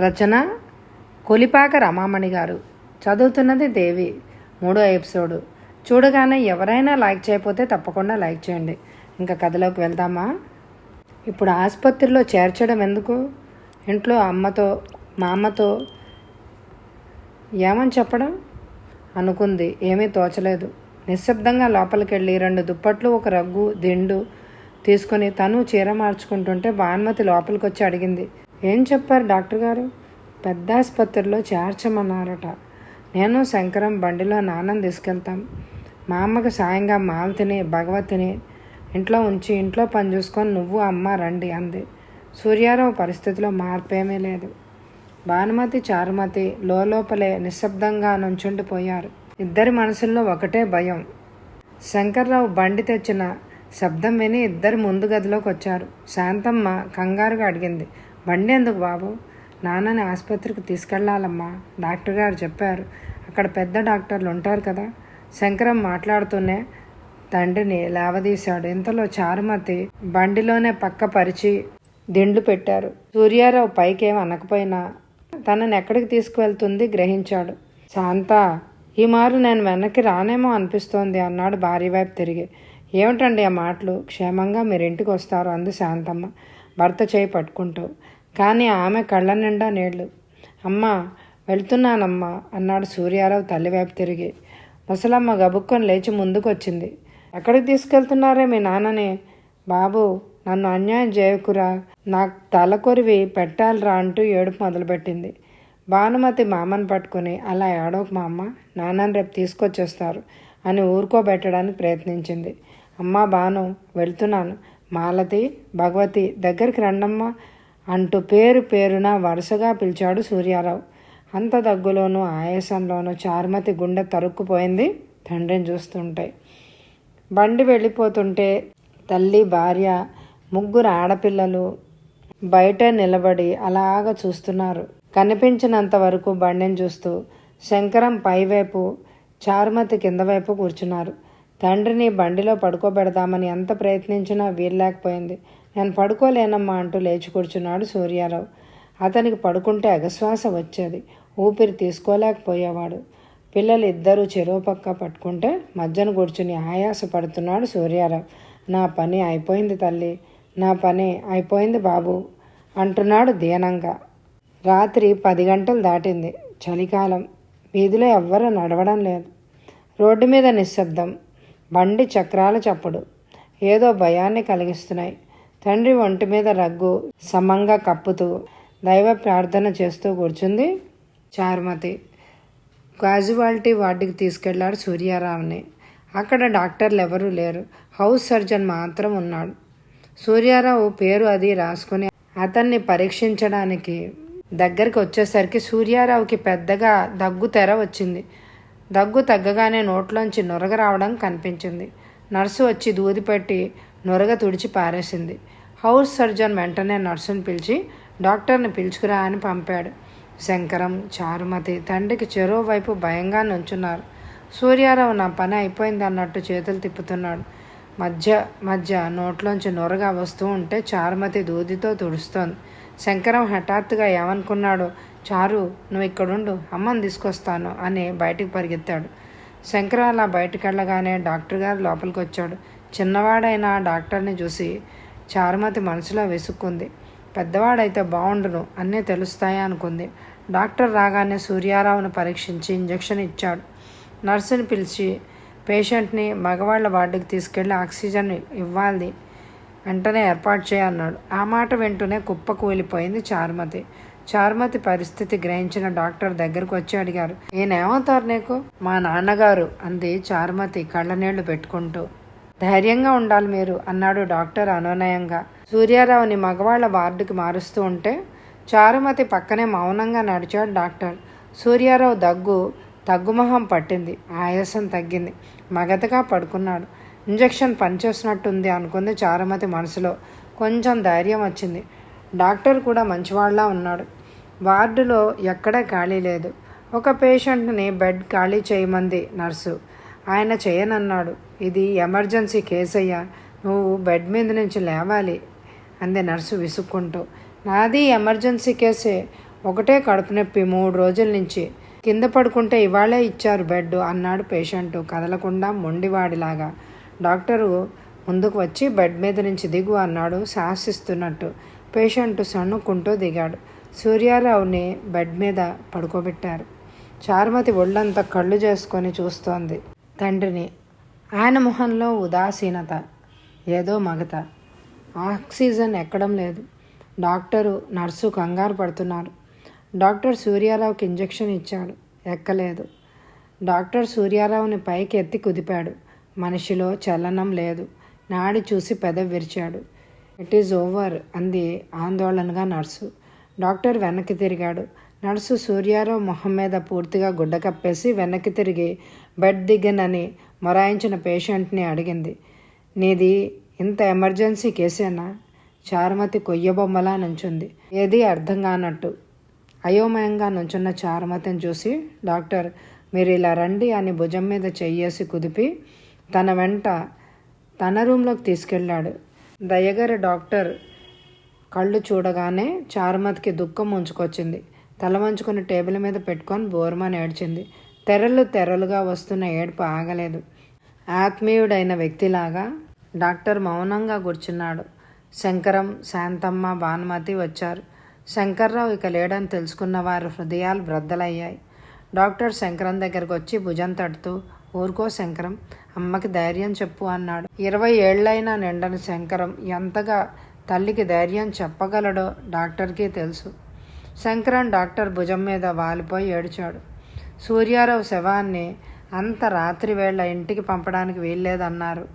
రచన కొలిపాక రమామణి గారు. చదువుతున్నది దేవి. మూడో ఎపిసోడు. చూడగానే ఎవరైనా లైక్ చేయకపోతే తప్పకుండా లైక్ చేయండి. ఇంకా కథలోకి వెళ్దామా? ఇప్పుడు ఆసుపత్రిలో చేర్చడం ఎందుకు? ఇంట్లో అమ్మతో మా అమ్మతో ఏమని చెప్పడం? అనుకుంది. ఏమీ తోచలేదు. నిశ్శబ్దంగా లోపలికెళ్ళి రెండు దుప్పట్లు ఒక రగ్గు దిండు తీసుకొని తను చీర మార్చుకుంటుంటే భానుమతి లోపలికి వచ్చి అడిగింది. ఏం చెప్పారు డాక్టర్ గారు? పెద్ద ఆసుపత్రిలో చేర్చమన్నారట. నేను శంకరం బండిలో నాన్నం తీసుకెళ్తాం. మా అమ్మకి సాయంగా మాలతిని భగవతిని ఇంట్లో ఉంచి ఇంట్లో పని చూసుకొని నువ్వు అమ్మ రండి అంది. సూర్యారావు పరిస్థితిలో మార్పేమీ లేదు. భానుమతి చారుమతి లోపలే నిశ్శబ్దంగా నుంచుండిపోయారు ఇద్దరి మనసుల్లో ఒకటే భయం. శంకర్రావు బండి తెచ్చిన శబ్దం విని ఇద్దరు ముందు గదిలోకి వచ్చారు శాంతమ్మ కంగారుగా అడిగింది. బండి ఎందుకు బాబు? నాన్నని ఆసుపత్రికి తీసుకెళ్ళాలమ్మా డాక్టర్ గారు చెప్పారు. అక్కడ పెద్ద డాక్టర్లు ఉంటారు కదా. శంకరం మాట్లాడుతూనే తండ్రిని లేవదీశాడు. ఇంతలో చారుమతి బండిలోనే పక్క పరిచి దిండ్లు పెట్టారు. సూర్యారావు పైకేం అనకపోయినా తనని ఎక్కడికి తీసుకువెళ్తుంది గ్రహించాడు. శాంత ఈ మారు నేను వెనక్కి రానేమో అనిపిస్తోంది అన్నాడు భార్య వైపు తిరిగి. ఏమిటండి ఆ మాటలు? క్షేమంగా మీరు ఇంటికి వస్తారు అంది శాంతమ్మ భర్త చేయి పట్టుకుంటూ. కానీ ఆమె కళ్ళ నిండా నీళ్ళు. అమ్మా వెళ్తున్నానమ్మా అన్నాడు సూర్యారావు తల్లివైపు తిరిగి. ముసలమ్మ గబుక్కొని లేచి ముందుకొచ్చింది. ఎక్కడికి తీసుకెళ్తున్నారే మీ నాన్నని? బాబు నన్ను అన్యాయం చేయకురా. నాకు తల కొరివి పెట్టాలిరా అంటూ ఏడుపు మొదలుపెట్టింది. భానుమతి మామని పట్టుకుని అలా ఏడవకు మా అమ్మ నాన్నని రేపు తీసుకొచ్చేస్తారు అని ఊరుకోబెట్టడానికి ప్రయత్నించింది. అమ్మా బాను వెళ్తున్నాను. మాలతి భగవతి దగ్గరికి రండమ్మా. అంటూ పేరు పేరున వరుసగా పిలిచాడు సూర్యారావు. అంత దగ్గులోనూ ఆయాసంలోనూ చారుమతి గుండె తరుక్కుపోయింది తండ్రిని చూస్తుంటే. బండి వెళ్ళిపోతుంటే తల్లి భార్య ముగ్గురు ఆడపిల్లలు బయట నిలబడి అలాగ చూస్తున్నారు. కనిపించినంత వరకు బండిని చూస్తూ శంకరం పైవైపు చారుమతి కింద వైపు కూర్చున్నారు. తండ్రిని బండిలో పడుకోబెడదామని ఎంత ప్రయత్నించినా వీల్లేకపోయింది. నేను పడుకోలేనమ్మా అంటూ లేచి కూర్చున్నాడు సూర్యారావు. అతనికి పడుకుంటే అగశ్వాస వచ్చేది. ఊపిరి తీసుకోలేకపోయేవాడు. పిల్లలు ఇద్దరూ చెరువు పక్క పట్టుకుంటే మధ్యన కూర్చుని ఆయాస పడుతున్నాడు సూర్యారావు. నా పని అయిపోయింది తల్లి. నా పని అయిపోయింది బాబు అంటున్నాడు దీనంగా. రాత్రి పది గంటలు దాటింది. చలికాలం. వీధిలో ఎవ్వరూ నడవడం లేదు. రోడ్డు మీద నిశ్శబ్దం. బండి చక్రాల చప్పుడు. ఏదో భయాన్ని కలిగిస్తున్నాయి. తండ్రి ఒంటి మీద రగ్గు సమంగా కప్పుతూ దైవ ప్రార్థన చేస్తూ కూర్చుంది చారుమతి. కాజువాలిటీ వార్డుకి తీసుకెళ్ళారు సూర్యారావుని. అక్కడ డాక్టర్లు ఎవరూ లేరు. హౌస్ సర్జన్ మాత్రం ఉన్నాడు. సూర్యారావు పేరు అది రాసుకుని అతన్ని పరీక్షించడానికి దగ్గరికి వచ్చేసరికి సూర్యారావుకి పెద్దగా దగ్గు తెర వచ్చింది. దగ్గు తగ్గగానే నోట్లోంచి నొరగ రావడం కనిపించింది. నర్సు వచ్చి దూది పెట్టి నొరగ తుడిచి పారేసింది. హౌస్ సర్జన్ వెంటనే నర్సును పిలిచి డాక్టర్ని పిలుచుకురా అని పంపాడు. శంకరం చారుమతి తండ్రికి చెరో వైపు భయంగా నుంచున్నారు. సూర్యారావు నా పని అయిపోయింది అన్నట్టు చేతులు తిప్పుతున్నాడు. మధ్య మధ్య నోట్లోంచి నొరగా వస్తూ ఉంటే చారుమతి దూదితో తుడుస్తోంది. శంకరం హఠాత్తుగా ఏమనుకున్నాడో? చారు నువ్వు ఇక్కడుండు అమ్మని తీసుకొస్తాను అని బయటికి పరిగెత్తాడు. శంకరం అలా బయటికి వెళ్ళగానే డాక్టర్ గారు లోపలికి వచ్చాడు చిన్నవాడైన డాక్టర్ని చూసి చారుమతి మనసులో వేసుకుంది పెద్దవాడైతే బాగుండును అన్నీ తెలుస్తాయి అనుకుంది. డాక్టర్ రాగానే సూర్యారావును పరీక్షించి ఇంజెక్షన్ ఇచ్చాడు. నర్సుని పిలిచి పేషెంట్ని మగవాళ్ళ వార్డుకి తీసుకెళ్ళి ఆక్సిజన్ ఇవ్వాలి వెంటనే ఏర్పాటు చేయన్నాడు ఆ మాట వింటూనే కుప్ప కూలిపోయింది చారుమతి. చారుమతి పరిస్థితి గ్రహించిన డాక్టర్ దగ్గరకు వచ్చి అడిగారు నేనేమవుతారు నీకు? మా నాన్నగారు అంది చారుమతి కళ్ళనీళ్ళు పెట్టుకుంటూ. ధైర్యంగా ఉండాలి మీరు అన్నాడు డాక్టర్ అనునయంగా. సూర్యారావుని మగవాళ్ళ వార్డుకి మారుస్తూ ఉంటే చారుమతి పక్కనే మౌనంగా నడిచాడు డాక్టర్. సూర్యారావు దగ్గు తగ్గుమొహం పట్టింది. ఆయాసం తగ్గింది. మగతగా పడుకున్నాడు. ఇంజెక్షన్ పనిచేస్తున్నట్టుంది అనుకుంది చారుమతి మనసులో. కొంచెం ధైర్యం వచ్చింది. డాక్టర్ కూడా మంచివాళ్ళ ఉన్నాడు. వార్డులో ఎక్కడా ఖాళీ లేదు. ఒక పేషెంట్ని బెడ్ ఖాళీ చేయమంది నర్సు. ఆయన చేయనన్నాడు. ఇది ఎమర్జెన్సీ కేసయ్యా. నువ్వు బెడ్ మీద నుంచి లేవాలి అంది నర్సు విసుక్కుంటూ. నాది ఎమర్జెన్సీ కేసే. ఒకటే కడుపు నొప్పి మూడు రోజుల నుంచి. కింద పడుకుంటే ఇవాళే ఇచ్చారు బెడ్ అన్నాడు పేషెంట్ కదలకుండా మొండివాడిలాగా. డాక్టరు ముందుకు వచ్చి బెడ్ మీద నుంచి దిగు అన్నాడు శాసిస్తున్నట్టు. పేషెంట్ సన్నుకుంటూ దిగాడు. సూర్యారావుని బెడ్ మీద పడుకోబెట్టారు. చారుమతి ఒళ్ళంతా కళ్ళు చేసుకొని చూస్తోంది. తండ్రిని. ఆయన మొహంలో ఉదాసీనత ఏదో మగత. ఆక్సిజన్ ఎక్కడం లేదు. డాక్టరు నర్సు కంగారు పడుతున్నారు. డాక్టర్ సూర్యారావుకి ఇంజెక్షన్ ఇచ్చాడు. ఎక్కలేదు. డాక్టర్ సూర్యారావుని పైకి ఎత్తి కుదిపాడు. మనిషిలో చలనం లేదు. నాడి చూసి పెదవి విరిచాడు. ఇట్ ఈజ్ ఓవర్ అంది ఆందోళనగా నర్సు. డాక్టర్ వెనక్కి తిరిగాడు. నర్సు సూర్యారావు మొహం మీద పూర్తిగా గుడ్డ కప్పేసి వెనక్కి తిరిగి బెడ్ దిగనని మొరాయించిన పేషెంట్ని అడిగింది. నీది ఇంత ఎమర్జెన్సీ కేసేనా? చారుమతి కొయ్యబొమ్మలా నుంచుంది. ఏది అర్థం కానట్టు. అయోమయంగా నుంచున్న చారుమతిని చూసి డాక్టర్ మీరు ఇలా రండి అని భుజం మీద చెయ్యేసి కుదిపి తన వెంట తన రూంలోకి తీసుకెళ్ళాడు. దయగర డాక్టర్ కళ్ళు చూడగానే చారుమతికి దుఃఖం ఉంచుకొచ్చింది తల వంచుకుని టేబుల్ మీద పెట్టుకొని బోర్మని ఏడ్చింది. తెరలు తెరలుగా వస్తున్న ఏడుపు ఆగలేదు. ఆత్మీయుడైన వ్యక్తిలాగా డాక్టర్ మౌనంగా కూర్చున్నాడు. శంకరం శాంతమ్మ భానుమతి వచ్చారు. శంకర్రావు ఇక లేడని తెలుసుకున్న వారి హృదయాలు బ్రద్దలయ్యాయి. డాక్టర్ శంకరం దగ్గరకు వచ్చి భుజం తడుతూ ఊరుకో శంకరం అమ్మకి ధైర్యం చెప్పు అన్నాడు. ఇరవై ఏళ్ళైనా నిండని శంకరం ఎంతగా తల్లికి ధైర్యం చెప్పగలడో డాక్టర్కి తెలుసు. శంకరం డాక్టర్ భుజం మీద వాలిపోయి ఏడ్చాడు. సూర్యారావు శవాన్ని అంత రాత్రి వేళ ఇంటికి పంపడానికి వీల్లేదన్నారు.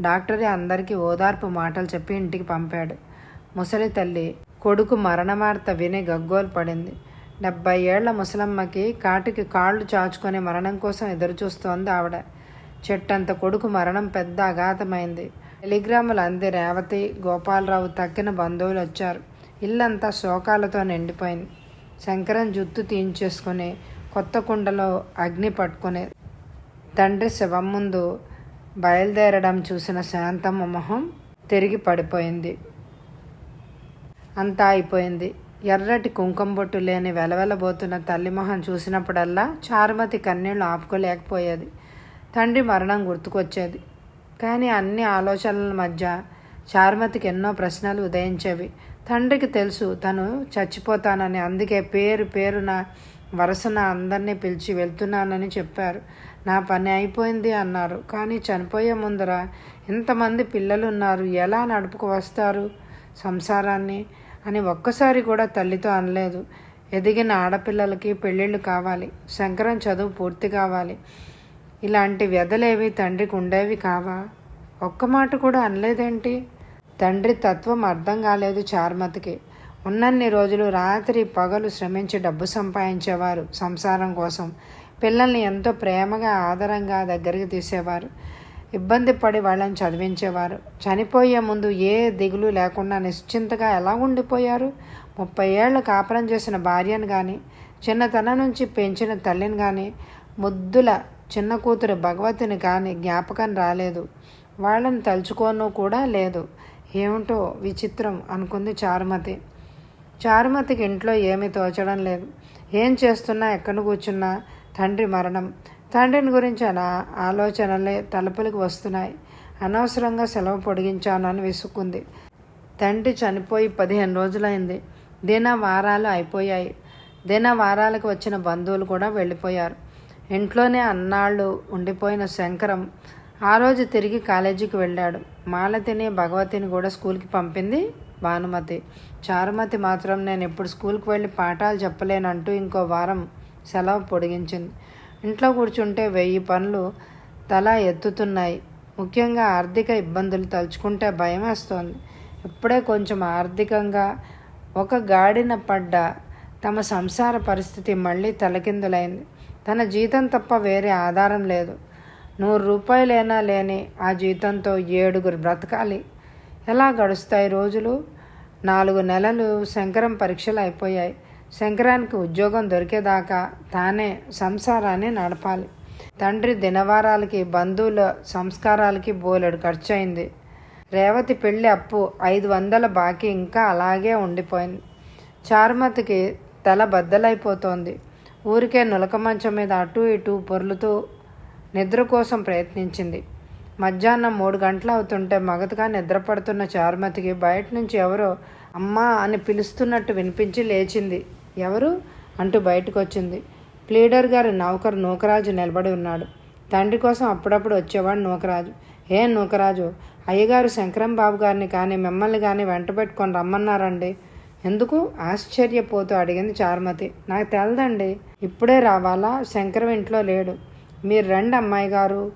డాక్టరే అందరికీ ఓదార్పు మాటలు చెప్పి ఇంటికి పంపాడు. ముసలి తల్లి కొడుకు మరణవార్త విని గగ్గోలు పడింది. డెబ్బై ఏళ్ళ ముసలమ్మకి కాటికి కాళ్ళు చాచుకొని మరణం కోసం ఎదురుచూస్తోంది ఆవిడ. చెట్టంత కొడుకు మరణం పెద్ద అఘాతమైంది. టెలిగ్రాములు అంది రేవతి గోపాలరావు తక్కిన బంధువులు వచ్చారు ఇల్లంతా శోకాలతో నిండిపోయింది. శంకరం జుత్తు తీయించేసుకుని కొత్త కుండలో అగ్ని పట్టుకుని తండ్రి శవం ముందు బయలుదేరడం చూసిన శాంతమ్మ మొహం తిరిగి పడిపోయింది. అంతా అయిపోయింది. ఎర్రటి కుంకుమ బొట్టు లేని వెలవెలబోతున్న తల్లి మొహం చూసినప్పుడల్లా చారుమతి కన్నీళ్ళు ఆపుకోలేకపోయేది. తండ్రి మరణం గుర్తుకొచ్చేది. కానీ అన్ని ఆలోచనల మధ్య చారుమతికి ఎన్నో ప్రశ్నలు ఉదయించేవి. తండ్రికి తెలుసు తను చచ్చిపోతానని. అందుకే పేరు పేరున వరుసన అందరినీ పిలిచి వెళ్తున్నానని చెప్పారు. నా పని అయిపోయింది అన్నారు. కానీ చనిపోయే ముందర ఇంతమంది పిల్లలు ఉన్నారు ఎలా నడుపుకు వస్తారు సంసారాన్ని అని ఒక్కసారి కూడా తల్లితో అనలేదు. ఎదిగిన ఆడపిల్లలకి పెళ్ళిళ్ళు కావాలి. శంకరం చదువు పూర్తి కావాలి. ఇలాంటి వ్యధలేవి తండ్రికి ఉండేవి కావా? ఒక్క మాట కూడా అనలేదేంటి? తండ్రి తత్వం అర్థం కాలేదు చార్మతికి. ఉన్నన్ని రోజులు రాత్రి పగలు శ్రమించి డబ్బు సంపాదించేవారు సంసారం కోసం. పిల్లల్ని ఎంతో ప్రేమగా ఆదరంగా దగ్గరికి తీసేవారు. ఇబ్బంది పడి వాళ్ళని చదివించేవారు. చనిపోయే ముందు ఏ దిగులు లేకుండా నిశ్చింతగా ఎలా ఉండిపోయారు? ముప్పై ఏళ్ళు కాపురం చేసిన భార్యను కానీ చిన్నతనం నుంచి పెంచిన తల్లిని కానీ ముద్దుల చిన్న కూతురు భగవతిని కానీ జ్ఞాపకం రాలేదు. వాళ్ళని తలుచుకోను కూడా లేదు. ఏమిటో విచిత్రం అనుకుంది చారుమతి. చారుమతికి ఇంట్లో ఏమీ తోచడం లేదు. ఏం చేస్తున్నా ఎక్కడ కూర్చున్నా తండ్రి మరణం. తండ్రిని గురించి అలా ఆలోచనలే తలుపులకు వస్తున్నాయి. అనవసరంగా సెలవు పొడిగించానని విసుక్కుంది. తండ్రి చనిపోయి పదిహేను రోజులైంది. దిన వారాలు అయిపోయాయి. దిన వారాలకు వచ్చిన బంధువులు కూడా వెళ్ళిపోయారు. ఇంట్లోనే అన్నాళ్ళు ఉండిపోయిన శంకరం ఆ రోజు తిరిగి కాలేజీకి వెళ్ళాడు. మాలతిని భగవతిని కూడా స్కూల్కి పంపింది భానుమతి. చారుమతి మాత్రం నేను ఎప్పుడు స్కూల్కి వెళ్ళి పాఠాలు చెప్పలేనంటూ ఇంకో వారం సెలవు పొడిగించింది. ఇంట్లో కూర్చుంటే వెయ్యి పనులు తల ఎత్తుతున్నాయి. ముఖ్యంగా ఆర్థిక ఇబ్బందులు తలుచుకుంటే భయం వేస్తోంది. ఇప్పుడే కొంచెం ఆర్థికంగా ఒక గాడిన పడ్డ తమ సంసార పరిస్థితి మళ్ళీ తలకిందులైంది. తన జీతం తప్ప వేరే ఆధారం లేదు. నూరు రూపాయలైనా లేని ఆ జీతంతో ఏడుగురు బ్రతకాలి. ఎలా గడుస్తాయి రోజులు? నాలుగు నెలలు శంకరం పరీక్షలు అయిపోయాయి. శంకరానికి ఉద్యోగం దొరికేదాకా తానే సంసారాన్ని నడపాలి. తండ్రి దినవారాలకి బంధువుల సంస్కారాలకి బోలెడు ఖర్చు అయింది రేవతి పెళ్ళి అప్పు ఐదు వందల బాకీ ఇంకా అలాగే ఉండిపోయింది. చారుమతికి తల బద్దలైపోతోంది. ఊరికే నులక మంచం మీద అటు ఇటు పొర్లుతూ నిద్ర కోసం ప్రయత్నించింది. మధ్యాహ్నం మూడు గంటలు అవుతుంటే మగతగా నిద్రపడుతున్న చారుమతికి బయట నుంచి ఎవరో అమ్మా అని పిలుస్తున్నట్టు వినిపించి లేచింది. ఎవరు? అంటూ బయటకు వచ్చింది ప్లీడర్ గారి నౌకరు నూకరాజు నిలబడి ఉన్నాడు. తండ్రి కోసం అప్పుడప్పుడు వచ్చేవాడు నూకరాజు. ఏ నూకరాజు అయ్యగారు శంకరం బాబు గారిని కానీ మిమ్మల్ని కానీ వెంట పెట్టుకొని రమ్మన్నారండి. ఎందుకు? ఆశ్చర్యపోతూ అడిగింది చారుమతి. నాకు తెలదండి ఇప్పుడే రావాలా? శంకరం ఇంట్లో లేడు. మీరు రండి అమ్మాయి గారు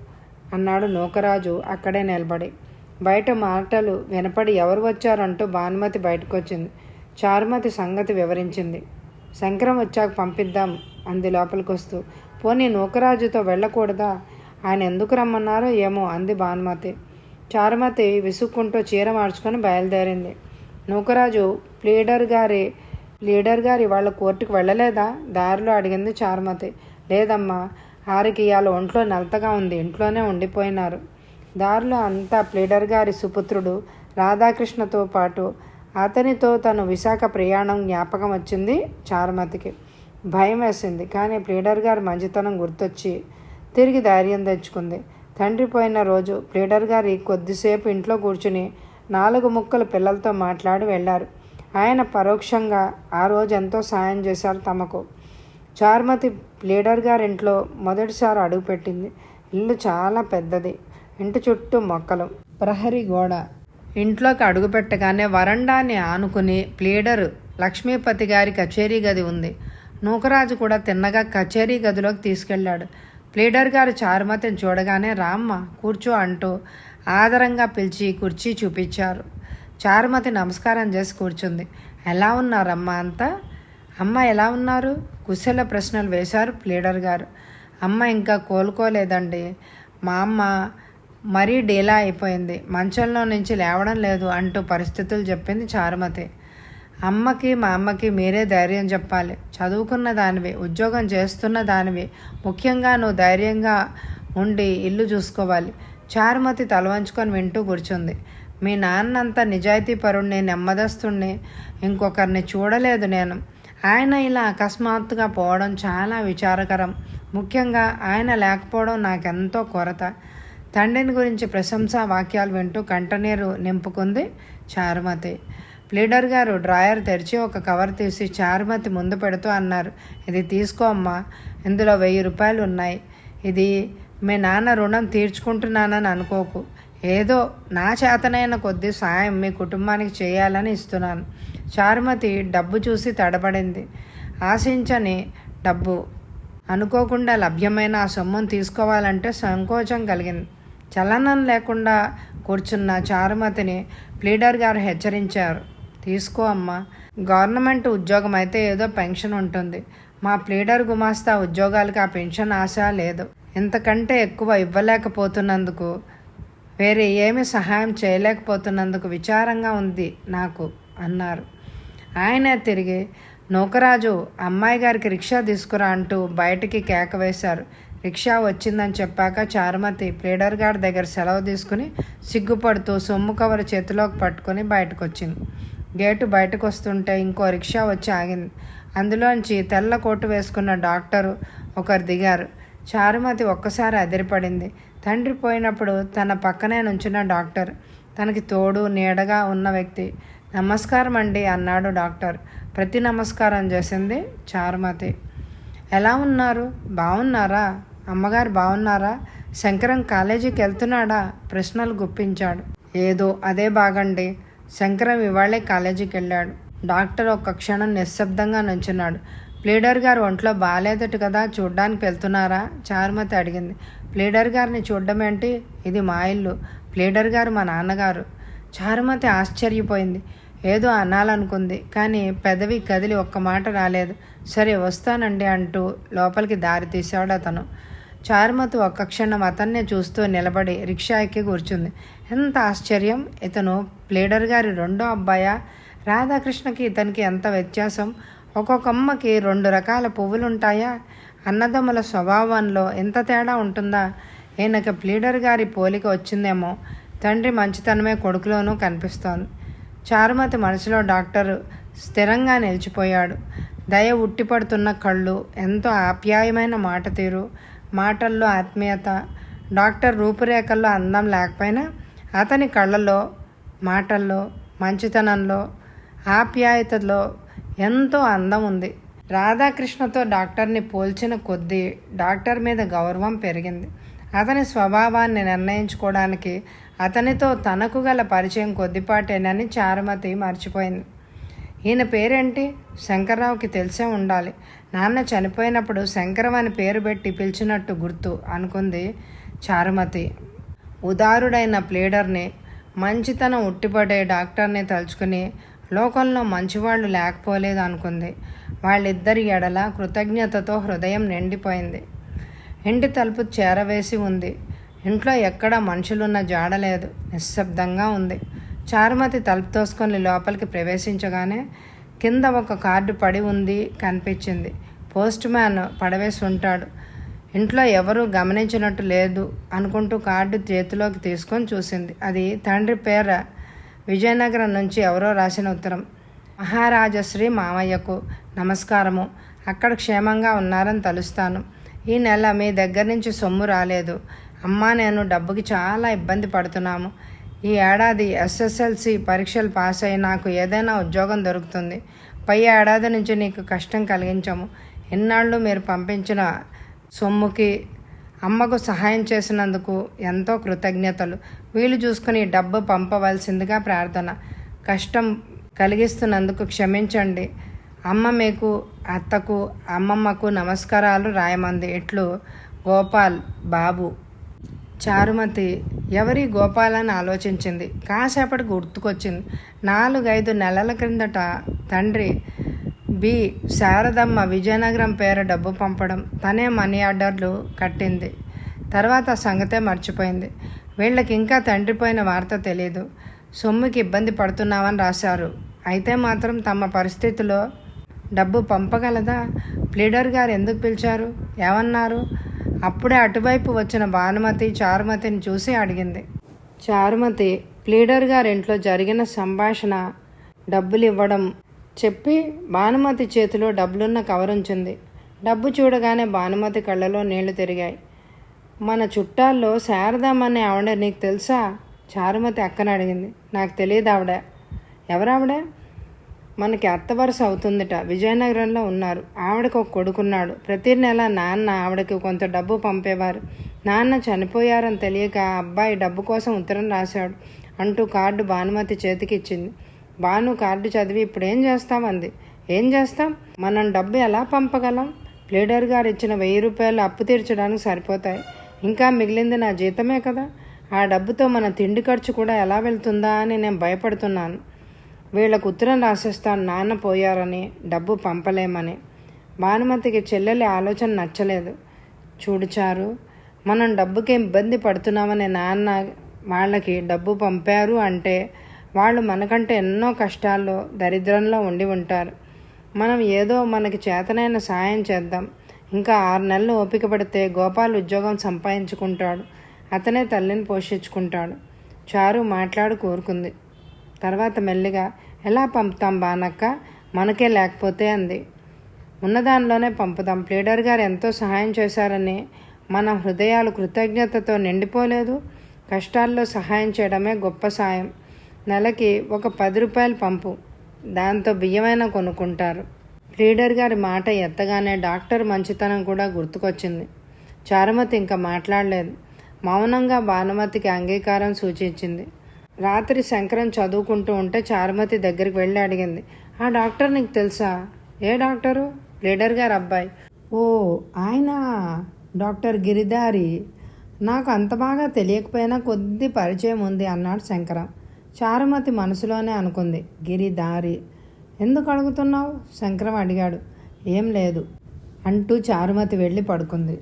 అన్నాడు నూకరాజు అక్కడే నిలబడి. బయట మాటలు వినపడి ఎవరు వచ్చారంటూ భానుమతి బయటకు వచ్చింది చారుమతి సంగతి వివరించింది. శంకరం వచ్చాక పంపిద్దాం అంది లోపలికి వస్తూ పోనీ నూకరాజుతో వెళ్ళకూడదా? ఆయన ఎందుకు రమ్మన్నారో ఏమో అంది భానుమతి. చారుమతి విసుక్కుంటూ చీర మార్చుకొని బయలుదేరింది. నూకరాజు ప్లీడర్ గారి లీడర్ గారి వాళ్ళ కోర్టుకు వెళ్ళలేదా? దారిలో అడిగింది చారుమతి. లేదమ్మా ఆరికి ఇవాళ ఒంట్లో నలతగా ఉంది. ఇంట్లోనే ఉండిపోయినారు. దారిలో అంతా ప్లీడర్ గారి సుపుత్రుడు రాధాకృష్ణతో పాటు అతనితో తను విశాఖ ప్రయాణం జ్ఞాపకం వచ్చింది చారుమతికి. భయం వేసింది. కానీ ప్లీడర్ గారి మంచితనం గుర్తొచ్చి తిరిగి ధైర్యం తెచ్చుకుంది. తండ్రి పోయిన రోజు ప్లీడర్ గారి కొద్దిసేపు ఇంట్లో కూర్చుని నాలుగు ముక్కలు పిల్లలతో మాట్లాడి వెళ్ళారు. ఆయన పరోక్షంగా ఆ రోజు ఎంతో సాయం చేశారు తమకు. చార్మతి లీడర్ గారింట్లో మొదటిసారి అడుగుపెట్టింది. ఇల్లు చాలా పెద్దది. ఇంటి చుట్టూ మొక్కలు. ప్రహరీ గోడ. ఇంట్లోకి అడుగుపెట్టగానే వరండాన్ని ఆనుకుని ప్లీడరు లక్ష్మీపతి గారి కచేరీ గది ఉంది. నూకరాజు కూడా తిన్నగా కచేరీ గదిలోకి తీసుకెళ్ళాడు. ప్లీడర్ గారు చారుమతిని చూడగానే రామ్మ కూర్చో అంటూ ఆదరంగా పిలిచి కుర్చీ చూపించారు. చారుమతి నమస్కారం చేసి కూర్చుంది. ఎలా ఉన్నారమ్మా అంతా? అమ్మ ఎలా ఉన్నారు? కుశల ప్రశ్నలు వేశారు ప్లీడర్ గారు. అమ్మ ఇంకా కోలుకోలేదండి. మా అమ్మ మరీ డీలా అయిపోయింది. మంచంలో నుంచి లేవడం లేదు అంటూ పరిస్థితులు చెప్పింది చారుమతి. అమ్మకి మా అమ్మకి మీరే ధైర్యం చెప్పాలి. చదువుకున్న దానివి ఉద్యోగం చేస్తున్న దానివి. ముఖ్యంగా నువ్వు ధైర్యంగా ఉండి ఇల్లు చూసుకోవాలి. చారుమతి తలవంచుకొని వింటూ కూర్చుంది. మీ నాన్నంత నిజాయితీ పరుణ్ణి నెమ్మదస్తుణ్ణి ఇంకొకరిని చూడలేదు నేను. ఆయన ఇలా అకస్మాత్తుగా పోవడం చాలా విచారకరం. ముఖ్యంగా ఆయన లేకపోవడం నాకెంతో కొరత. తండ్రిని గురించి ప్రశంసా వాక్యాలు వింటూ కంటనీరు నింపుకుంది చారుమతి. ప్లీడర్ గారు డ్రాయర్ తెరిచి ఒక కవర్ తీసి చారుమతి ముందు పెడుతూ అన్నారు ఇది తీసుకో అమ్మా ఇందులో వెయ్యి రూపాయలు ఉన్నాయి. ఇది మీ నాన్న రుణం తీర్చుకుంటున్నానని అనుకోకు. ఏదో నా చేతనైన కొద్ది సాయం మీ కుటుంబానికి చేయాలని ఇస్తున్నాను. చారుమతి డబ్బు చూసి తడబడింది. ఆశించని డబ్బు. అనుకోకుండా లభ్యమైన ఆ సొమ్మును తీసుకోవాలంటే సంకోచం కలిగింది. చలనం లేకుండా కూర్చున్న చారుమతిని ప్లీడర్ గారు హెచ్చరించారు. తీసుకో అమ్మా. గవర్నమెంట్ ఉద్యోగం అయితే ఏదో పెన్షన్ ఉంటుంది. మా ప్లీడర్ గుమాస్తా ఉద్యోగాలకు ఆ పెన్షన్ ఆశ లేదు. ఇంతకంటే ఎక్కువ ఇవ్వలేకపోతున్నందుకు వేరే ఏమి సహాయం చేయలేకపోతున్నందుకు విచారంగా ఉంది నాకు అన్నారు. ఆయన తిరిగి నూకరాజు అమ్మాయి గారికి రిక్షా తీసుకురా అంటూ బయటికి కేక వేశారు. రిక్షా వచ్చిందని చెప్పాక చారుమతి ప్లేడర్ గారి దగ్గర సెలవు తీసుకుని సిగ్గుపడుతూ సొమ్ము కవర్ చేతిలోకి పట్టుకొని బయటకు వచ్చింది గేటు బయటకు వస్తుంటే ఇంకో రిక్షా వచ్చి ఆగింది. అందులోంచి తెల్ల కోటు వేసుకున్న డాక్టరు ఒకరు దిగారు. చారుమతి ఒక్కసారి అదిరిపడింది. తండ్రి పోయినప్పుడు తన పక్కనే నుంచున్న డాక్టర్ తనకి తోడు నీడగా ఉన్న వ్యక్తి. నమస్కారం అండి అన్నాడు డాక్టర్. ప్రతి నమస్కారం చేసింది చారుమతి. ఎలా ఉన్నారు? బాగున్నారా అమ్మగారు బాగున్నారా శంకరం కాలేజీకి వెళ్తున్నాడా? ప్రశ్నలు గుప్పించాడు. ఏదో అదే బాగండి. శంకరం ఇవాళే కాలేజీకి వెళ్ళాడు. డాక్టర్ ఒక్క క్షణం నిశ్శబ్దంగా నుంచున్నాడు. ప్లీడర్ గారు ఒంట్లో బాగాలేదట కదా చూడ్డానికి వెళ్తున్నారా? చారుమతి అడిగింది. ప్లీడర్ గారిని చూడడం ఏంటి ఇది మా ఇల్లు. ప్లీడర్ గారు మా నాన్నగారు. చారుమతి ఆశ్చర్యపోయింది. ఏదో అనాలనుకుంది కానీ పెదవి కదిలి ఒక్క మాట రాలేదు. సరే వస్తానండి అంటూ లోపలికి దారి తీశాడు అతను. చారుమతి ఒక్క క్షణం అతన్నే చూస్తూ నిలబడి రిక్షా ఎక్కి కూర్చుంది. ఎంత ఆశ్చర్యం! ఇతను ప్లేడర్ గారి రెండో అబ్బాయా? రాధాకృష్ణకి ఇతనికి ఎంత వ్యత్యాసం? ఒక్కొక్క అమ్మకి రెండు రకాల పువ్వులుంటాయా? అన్నదమ్ముల స్వభావంలో ఎంత తేడా ఉంటుందా? ఈయనకి ప్లీడర్ గారి పోలిక వచ్చిందేమో. తండ్రి మంచితనమే కొడుకులోనూ కనిపిస్తోంది. చారుమతి మనసులో డాక్టర్ స్థిరంగా నిలిచిపోయాడు. దయ ఉట్టిపడుతున్న కళ్ళు ఎంతో ఆప్యాయమైన మాట తీరు మాటల్లో ఆత్మీయత డాక్టర్ రూపురేఖల్లో అందం లేకపోయినా అతని కళ్ళల్లో మాటల్లో మంచితనంలో ఆప్యాయతలో ఎంతో అందం ఉంది. రాధాకృష్ణతో డాక్టర్ని పోల్చిన కొద్దీ డాక్టర్ మీద గౌరవం పెరిగింది. అతని స్వభావాన్ని నిర్ణయించుకోవడానికి అతనితో తనకు గల పరిచయం కొద్దిపాటేనని చారుమతి మర్చిపోయింది. ఈయన పేరేంటి? శంకర్రావుకి తెలిసే ఉండాలి. నాన్న చనిపోయినప్పుడు శంకరం అని పేరు పెట్టి పిలిచినట్టు గుర్తు అనుకుంది చారుమతి. ఉదారుడైన ప్లేడర్ని మంచితనం ఉట్టిపడే డాక్టర్ని తలుచుకుని లోకంలో మంచివాళ్ళు లేకపోలేదు అనుకుంది. వాళ్ళిద్దరి ఎడల కృతజ్ఞతతో హృదయం నిండిపోయింది. ఇంటి తలుపు చేరవేసి ఉంది. ఇంట్లో ఎక్కడ మనుషులున్న జాడలేదు నిశ్శబ్దంగా ఉంది. చారుమతి తలుపు తోసుకొని లోపలికి ప్రవేశించగానే కింద ఒక కార్డు పడి ఉంది కనిపించింది. పోస్ట్ మ్యాన్ పడవేసి ఉంటాడు. ఇంట్లో ఎవరూ గమనించినట్టు లేదు అనుకుంటూ కార్డు చేతిలోకి తీసుకొని చూసింది. అది తండ్రి పేర విజయనగరం నుంచి ఎవరో రాసిన ఉత్తరం. మహారాజశ్రీ మామయ్యకు నమస్కారము. అక్కడ క్షేమంగా ఉన్నారని తలుస్తాను. ఈ నెల మీ దగ్గర నుంచి సొమ్ము రాలేదు. అమ్మా నేను డబ్బుకి చాలా ఇబ్బంది పడుతున్నాము. ఈ ఏడాది ఎస్ఎస్ఎల్సి పరీక్షలు పాస్ అయి నాకు ఏదైనా ఉద్యోగం దొరుకుతుంది. పై ఏడాది నుంచి నీకు కష్టం కలిగించాము. ఎన్నాళ్ళు మీరు పంపించిన సొమ్ముకి అమ్మకు సహాయం చేసినందుకు ఎంతో కృతజ్ఞతలు. వీలు చూసుకుని డబ్బు పంపవలసిందిగా ప్రార్థన. కష్టం కలిగిస్తున్నందుకు క్షమించండి. అమ్మ మీకు అత్తకు అమ్మమ్మకు నమస్కారాలు రాయమంది. ఇట్లు గోపాల్ బాబు. చారుమతి ఎవరి గోపాలని ఆలోచించింది? కాసేపటి గుర్తుకొచ్చింది. నాలుగైదు నెలల క్రిందట తండ్రి బి. శారదమ్మ విజయనగరం పేర డబ్బు పంపడం తనే మనీ ఆర్డర్లు కట్టింది. తర్వాత సంగతే మర్చిపోయింది. వీళ్ళకి ఇంకా తండ్రి పోయిన వార్త తెలియదు సొమ్ముకి ఇబ్బంది పడుతున్నామని రాశారు. అయితే మాత్రం తమ పరిస్థితిలో డబ్బు పంపగలదా? ప్లీడర్ గారు ఎందుకు పిలిచారు? ఏమన్నారు? అప్పుడే అటువైపు వచ్చిన భానుమతి చారుమతిని చూసి అడిగింది. చారుమతి ప్లీడర్ గారింట్లో జరిగిన సంభాషణ డబ్బులు ఇవ్వడం చెప్పి భానుమతి చేతిలో డబ్బులున్న కవర్ ఉంచింది. డబ్బు చూడగానే భానుమతి కళ్ళలో నీళ్ళు తిరిగాయి. మన చుట్టాల్లో శారదమ్మనే ఆవిడ నీకు తెలుసా? చారుమతి అక్కని అడిగింది. నాకు తెలియదు ఆవిడ ఎవరావిడ? మనకి అత్త వరుస అవుతుందిట. విజయనగరంలో ఉన్నారు. ఆవిడకు ఒక కొడుకున్నాడు. ప్రతి నెల నాన్న ఆవిడకి కొంత డబ్బు పంపేవారు. నాన్న చనిపోయారని తెలియక ఆ అబ్బాయి డబ్బు కోసం ఉత్తరం రాశాడు. అంటూ కార్డు భానుమతి చేతికి ఇచ్చింది భాను కార్డు చదివి ఇప్పుడు ఏం చేస్తామంది ఏం చేస్తాం? మనం డబ్బు ఎలా పంపగలం? లీడర్ గారు ఇచ్చిన వెయ్యి రూపాయలు అప్పు తీర్చడానికి సరిపోతాయి. ఇంకా మిగిలింది నా జీతమే కదా? ఆ డబ్బుతో మన తిండి ఖర్చు కూడా ఎలా వెళ్తుందా అని నేను భయపడుతున్నాను. వీళ్ళకు ఉత్తరం రాసేస్తాను నాన్న పోయారని డబ్బు పంపలేమని. భానుమతికి చెల్లెలి ఆలోచన నచ్చలేదు. చూడుచారు మనం డబ్బుకి ఇబ్బంది పడుతున్నామని నాన్న వాళ్ళకి డబ్బు పంపారు అంటే వాళ్ళు మనకంటే ఎన్నో కష్టాల్లో దరిద్రంలో ఉండి ఉంటారు. మనం ఏదో మనకి చేతనైన సాయం చేద్దాం. ఇంకా ఆరు నెలలు ఓపిక పడితే గోపాల్ ఉద్యోగం సంపాదించుకుంటాడు. అతనే తల్లిని పోషించుకుంటాడు. చారు మాట్లాడు కోరుకుంది. తర్వాత మెల్లిగా ఎలా పంపుతాం బానక్క? మనకే లేకపోతే అంది. ఉన్నదానిలోనే పంపుదాం. ప్లీడర్ గారు ఎంతో సహాయం చేశారని మన హృదయాలు కృతజ్ఞతతో నిండిపోలేదు. కష్టాల్లో సహాయం చేయడమే గొప్ప సాయం. నెలకి ఒక పది రూపాయలు పంపు. దాంతో బియ్యమైనా కొనుక్కుంటారు. లీడర్ గారి మాట ఎత్తగానే డాక్టర్ మంచితనం కూడా గుర్తుకొచ్చింది. చారుమతి ఇంకా మాట్లాడలేదు. మౌనంగా భానుమతికి అంగీకారం సూచించింది. రాత్రి శంకరం చదువుకుంటూ ఉంటే చారుమతి దగ్గరికి వెళ్ళి అడిగింది ఆ డాక్టర్ నీకు తెలుసా? ఏ డాక్టరు? లీడర్ గారు అబ్బాయి. ఓ ఆయన? డాక్టర్ గిరిదారి నాకు అంత బాగా తెలియకపోయినా కొద్ది పరిచయం ఉంది అన్నాడు శంకరం. చారుమతి మనసులోనే అనుకుంది గిరిదారి ఎందుకు అడుగుతున్నావు? శంకరం అడిగాడు. ఏం లేదు అంటూ చారుమతి వెళ్ళి పడుకుంది.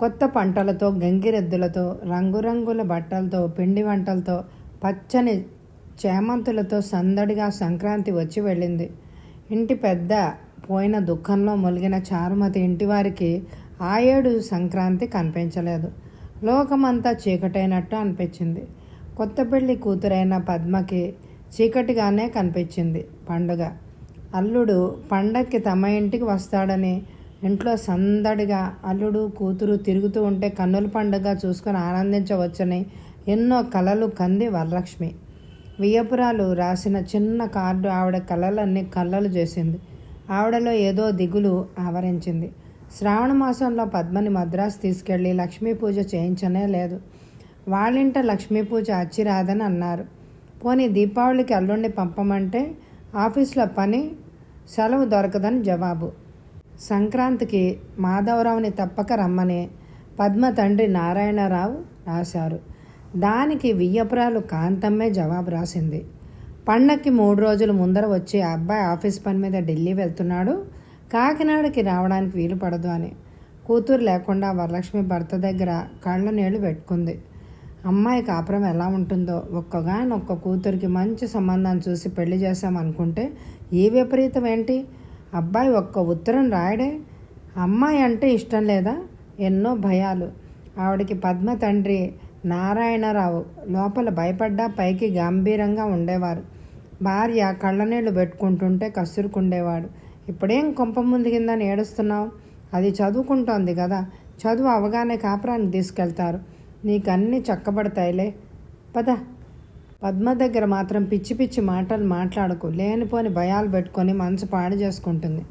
కొత్త పంటలతో గంగిరెద్దులతో రంగురంగుల బట్టలతో పిండి వంటలతో పచ్చని చేమంతులతో సందడిగా సంక్రాంతి వచ్చి వెళ్ళింది. ఇంటి పెద్ద పోయిన దుఃఖంలో మొలిగిన చారుమతి ఇంటివారికి ఆ ఏడు సంక్రాంతి కనిపించలేదు. లోకమంతా చీకటైనట్టు అనిపించింది. కొత్త పెళ్ళి కూతురైన పద్మకి చీకటిగానే కనిపించింది పండుగ. అల్లుడు పండక్కి తమ ఇంటికి వస్తాడని ఇంట్లో సందడిగా అల్లుడు కూతురు తిరుగుతూ ఉంటే కన్నుల పండుగ చూసుకొని ఆనందించవచ్చని ఎన్నో కళలు కంది వరలక్ష్మి. వియ్యపురాలు రాసిన చిన్న కార్డు ఆవిడ కళలన్నీ కళ్ళలు చేసింది. ఆవిడలో ఏదో దిగులు ఆవరించింది. శ్రావణ మాసంలో పద్మని మద్రాసు తీసుకెళ్ళి లక్ష్మీ పూజ చేయించనే లేదు. వాళ్ళింట లక్ష్మీ పూజ అచ్చిరాదని అన్నారు. పోనీ దీపావళికి అల్లుండి పంపమంటే ఆఫీస్లో పని సెలవు దొరకదని జవాబు. సంక్రాంతికి మాధవరావుని తప్పక రమ్మని పద్మ తండ్రి నారాయణరావు రాశారు. దానికి వియ్యపురాలు కాంతమ్మే జవాబు రాసింది. పండక్కి మూడు రోజులు ముందర వచ్చి అబ్బాయి ఆఫీస్ పని మీద ఢిల్లీ వెళ్తున్నాడు. కాకినాడకి రావడానికి వీలు పడదు అని. కూతురు లేకుండా వరలక్ష్మి భర్త దగ్గర కళ్ళ నీళ్ళు పెట్టుకుంది. అమ్మాయి కాపురం ఎలా ఉంటుందో ఒక్కగానొక్క కూతురికి మంచి సంబంధం చూసి పెళ్ళి చేశామనుకుంటే ఈ విపరీతం ఏంటి? అబ్బాయి ఒక్క ఉత్తరం రాయడే? అమ్మాయి అంటే ఇష్టం లేదా? ఎన్నో భయాలు. ఆవిడకి పద్మ తండ్రి నారాయణరావు. లోపల భయపడ్డా పైకి గంభీరంగా ఉండేవారు. భార్య కళ్ళనీళ్ళు పెట్టుకుంటుంటే కసురుకుండేవాడు. ఇప్పుడేం కొంప ముందుకిందని ఏడుస్తున్నావు? అది చదువుకుంటోంది కదా. చదువు అవగానే కాపురానికి తీసుకెళ్తారు. నీకు అన్నీ చక్కబడతాయిలే. పద. పద్మ దగ్గర మాత్రం పిచ్చి పిచ్చి మాటలు మాట్లాడకు. లేనిపోని భయాలు పెట్టుకొని మనసు పాడు చేసుకుంటుంది.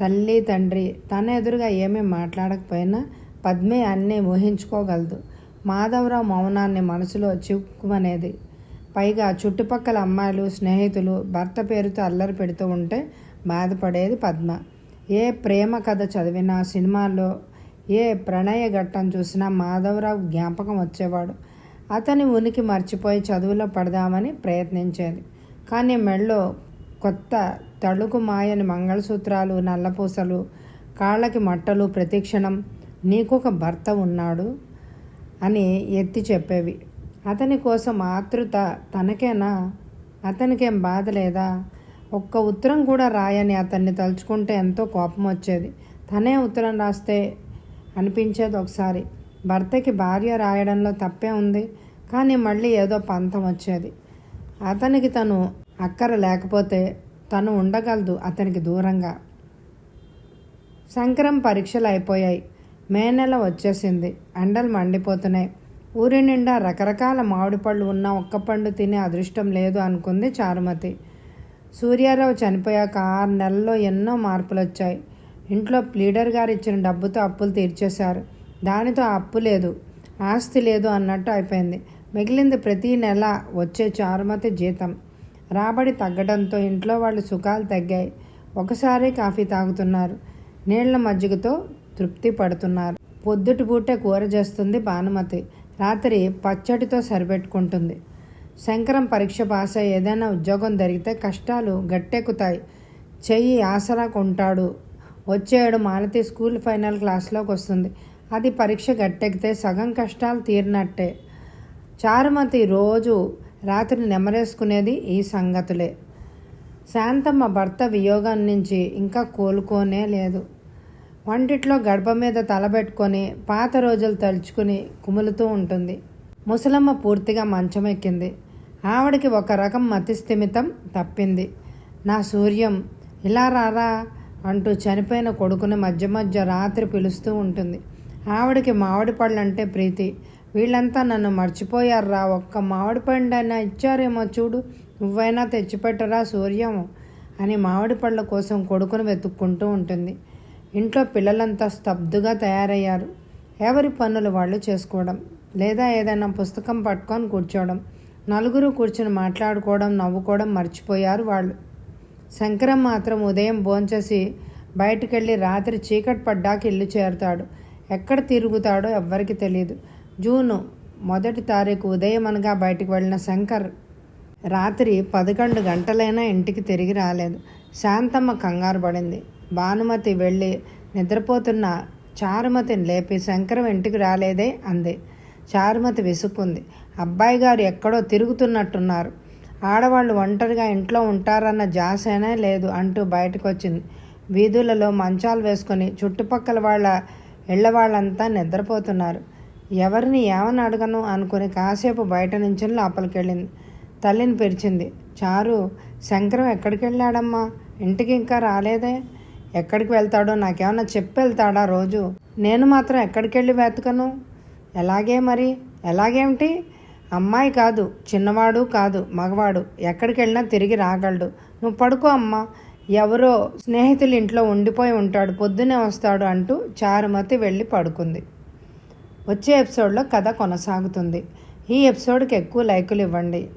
తల్లి తండ్రి తన ఎదురుగా ఏమీ మాట్లాడకపోయినా పద్మే అన్నీ ఊహించుకోగలదు. మాధవరావు మౌనాన్ని మనసులో చిక్కుమనేది పైగా చుట్టుపక్కల అమ్మాయిలు స్నేహితులు భర్త పేరుతో అల్లరి పెడుతూ ఉంటే బాధపడేది పద్మ. ఏ ప్రేమ కథ చదివినా సినిమాల్లో ఏ ప్రణయ ఘట్టం చూసినా మాధవరావు జ్ఞాపకం వచ్చేవాడు. అతని ఉనికి మర్చిపోయి చదువులో పడదామని ప్రయత్నించేది. కానీ మెళ్ళో కొత్త తళుకు మాయని మంగళసూత్రాలు నల్లపూసలు కాళ్ళకి మట్టలు ప్రతిక్షణం నీకొక భర్త ఉన్నాడు అని ఎత్తి చెప్పేవి. అతని కోసం ఆతృత తనకేనా? అతనికేం బాధ లేదా? ఒక్క ఉత్తరం కూడా రాయని అతన్ని తలుచుకుంటే ఎంతో కోపం వచ్చేది తనే ఉత్తరం రాస్తే అనిపించేది ఒకసారి. భర్తకి భార్య రాయడంలో తప్పే ఉంది కానీ మళ్ళీ ఏదో పంతం వచ్చేది. అతనికి తను అక్కర లేకపోతే తను ఉండగలదు అతనికి దూరంగా. శంకరం పరీక్షలు అయిపోయాయి. మే నెల వచ్చేసింది. ఎండలు మండిపోతున్నాయి. ఊరి నిండా రకరకాల మామిడి పళ్ళు ఉన్న ఒక్క పండు తినే అదృష్టం లేదు అనుకుంది చారుమతి. సూర్యారావు చనిపోయాక ఆరు నెలల్లో ఎన్నో మార్పులు వచ్చాయి ఇంట్లో ప్లీడర్ గారు ఇచ్చిన డబ్బుతో అప్పులు తీర్చేశారు. దానితో అప్పు లేదు ఆస్తి లేదు అన్నట్టు అయిపోయింది. మిగిలింది ప్రతీ నెల వచ్చే చారుమతి జీతం. రాబడి తగ్గడంతో ఇంట్లో వాళ్ళు సుఖాలు తగ్గాయి. ఒకసారి కాఫీ తాగుతున్నారు. నీళ్ళ మజ్జిగతో తృప్తి పడుతున్నారు. పొద్దుటి పూటే కూర చేస్తుంది భానుమతి. రాత్రి పచ్చడితో సరిపెట్టుకుంటుంది. శంకరం పరీక్ష పాస్ అయ్యి ఏదైనా ఉద్యోగం దొరికితే కష్టాలు గట్టెక్కుతాయి. చెయ్యి ఆసరా కొంటాడు వచ్చేడు మాలతి స్కూల్ ఫైనల్ క్లాస్లోకి వస్తుంది. అది పరీక్ష గట్టెక్కితే సగం కష్టాలు తీరినట్టే. చారుమతి రోజు రాత్రి నెమరేసుకునేది ఈ సంగతులే. శాంతమ్మ భర్త వియోగం నుంచి ఇంకా కోలుకోనే లేదు. వంటిట్లో గడప మీద తలబెట్టుకొని పాత రోజులు తలుచుకుని కుములుతూ ఉంటుంది. ముసలమ్మ పూర్తిగా మంచం ఎక్కింది ఆవిడకి ఒక రకం మతిస్థిమితం తప్పింది. నా సూర్యం ఇలా రారా అంటూ చనిపోయిన కొడుకుని మధ్య మధ్య రాత్రి పిలుస్తూ ఉంటుంది. ఆవిడకి మామిడి పళ్ళు అంటే ప్రీతి. వీళ్ళంతా నన్ను మర్చిపోయారా ఒక్క మామిడి పండు అయినా ఇచ్చారేమో చూడు. నువ్వైనా తెచ్చిపెట్టరా సూర్యం అని మామిడి పళ్ళ కోసం కొడుకును వెతుక్కుంటూ ఉంటుంది. ఇంట్లో పిల్లలంతా స్తబ్దుగా తయారయ్యారు. ఎవరి పనులు వాళ్ళు చేసుకోవడం లేదా ఏదైనా పుస్తకం పట్టుకొని కూర్చోవడం నలుగురు కూర్చుని మాట్లాడుకోవడం నవ్వుకోవడం మర్చిపోయారు వాళ్ళు. శంకరం మాత్రం ఉదయం భోంచేసి బయటికెళ్ళి రాత్రి చీకటి పడ్డాక ఇల్లు చేరుతాడు. ఎక్కడ తిరుగుతాడో ఎవ్వరికి తెలియదు జూను మొదటి తారీఖు ఉదయం అనగా బయటికి వెళ్ళిన శంకర్ రాత్రి పదకొండు గంటలైనా ఇంటికి తిరిగి రాలేదు. శాంతమ్మ కంగారు పడింది. భానుమతి వెళ్ళి నిద్రపోతున్న చారుమతిని లేపి శంకరం ఇంటికి రాలేదే అంది. చారుమతి విసుక్కుంది. అబ్బాయి గారు ఎక్కడో తిరుగుతున్నట్టున్నారు. ఆడవాళ్ళు ఒంటరిగా ఇంట్లో ఉంటారన్న జాసేనే లేదు అంటూ బయటకు వచ్చింది వీధులలో మంచాలు వేసుకొని చుట్టుపక్కల వాళ్ళ ఇళ్ళవాళ్ళంతా నిద్రపోతున్నారు. ఎవరిని ఏమని అడగను అనుకుని కాసేపు బయట నుంచి లోపలికి వెళ్ళింది తల్లిని పిలిచింది చారు శంకరం ఎక్కడికి వెళ్ళాడమ్మా ఇంటికి ఇంకా రాలేదే? ఎక్కడికి వెళ్తాడో నాకేమన్నా చెప్పి వెళ్తాడా రోజు? నేను మాత్రం ఎక్కడికి వెళ్ళి వెతకను? ఎలాగే మరి? ఎలాగేమిటి? అమ్మాయి కాదు చిన్నవాడు కాదు మగవాడు. ఎక్కడికి వెళ్ళినా తిరిగి రాగలడు. నువ్వు పడుకో అమ్మా. ఎవరో స్నేహితులు ఇంట్లో ఉండిపోయి ఉంటాడు పొద్దునే వస్తాడు అంటూ చారుమతి వెళ్ళి పడుకుంది. వచ్చే ఎపిసోడ్లో కథ కొనసాగుతుంది. ఈ ఎపిసోడ్కి ఎక్కువ లైకులు ఇవ్వండి.